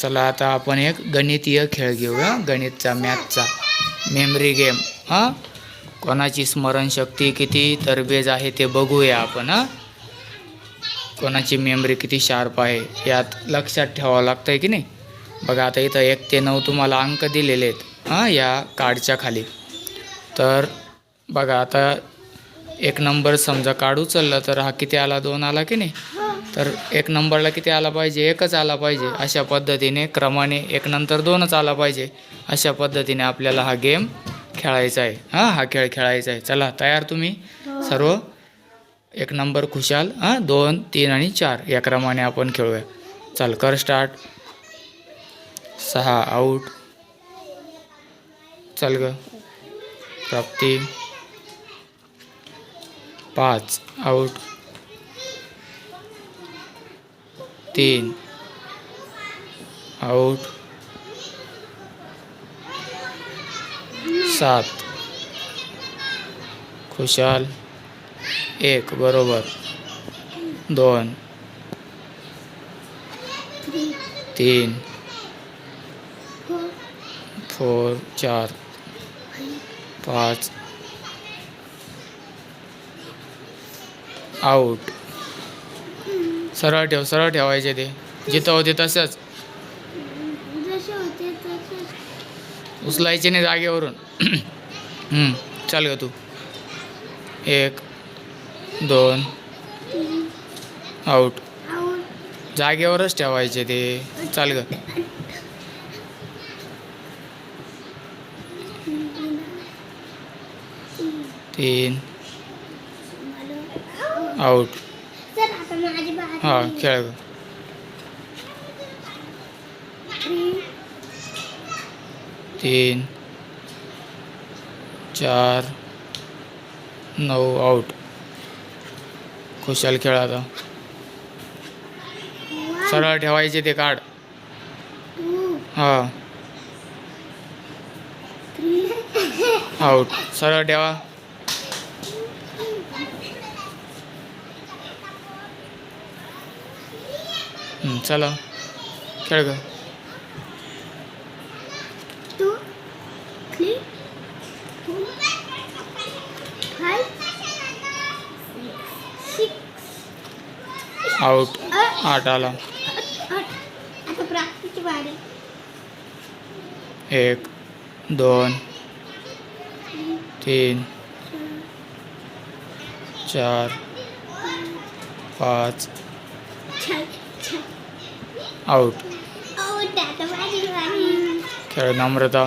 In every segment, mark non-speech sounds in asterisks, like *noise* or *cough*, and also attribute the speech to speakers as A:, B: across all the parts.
A: चला आता आपण एक गणितीय खेळ घेऊया. गणितचा मॅथचा मेमरी गेम हां? कोणाची स्मरणशक्ती किती तरबेज आहे ते बघूया आपण हां? कोणाची मेमरी किती शार्प आहे यात लक्षात ठेवावं लागतं आहे की नाही? बघा आता इथं एक ते नऊ तुम्हाला अंक दिलेले आहेत हां? या कार्डच्या खाली. तर बघा आता एक नंबर समजा काढू चाललं तर हा किती आला? दोन आला की नाही? तर एक नंबरला किती आला पाहिजे? एकच आला पाहिजे. अशा पद्धतीने क्रमाने एक नंतर दोनच आला पाहिजे. अशा पद्धतीने आपल्याला हा गेम खेळायचा आहे. हां हा खेळ खेळायचा आहे. चला तयार तुम्ही? सर्व? एक नंबर खुशाल. हां दोन तीन आणि चार. या क्रमाने आपण खेळूया. चल कर स्टार्ट सहा आऊट चल ग. प्राप्ती. पाच आऊट तीन। आऊट सात। खुशाल एक बरोबर। दोन। तीन। फोर चार। पाच। आऊट सरळ ठेव सरळ ठेवायचे ते. जिथं होते तसंच. उचलायचे नाही जागेवरून. *clears throat* चाल चल ग तू. एक दोन आऊट जागेवरच ठेवायचे ते. चाल ग. तीन आऊट हां खेळ. ग
B: थ्री
A: तीन चार नऊ आऊट खुशाल खेळ आता. सरळ ठेवायचे ते कार्ड हां. आऊट सरळ ठेवा. चला. खेळ ग.
B: Two three four five six
A: out आठ आला. एक दोन तीन चार पाच
B: छान छान
A: आऊट
B: आऊट आता माझी वारी
A: खेळ नम्रता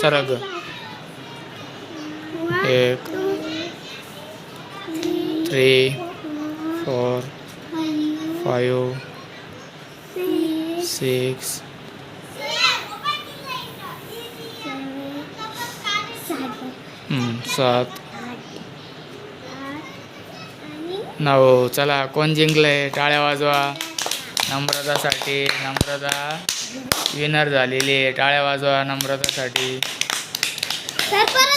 A: सरळ सिक्स हं, चला कोण जिंकलंय? टाळ्या वाजवा. नम्रतासाठी नम्रता विनर झालेली आहे. टाळ्या वाजवा नम्रतासाठी.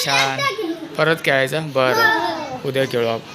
A: छान. परत खेळायचा? बरं. उद्या खेळू आपण.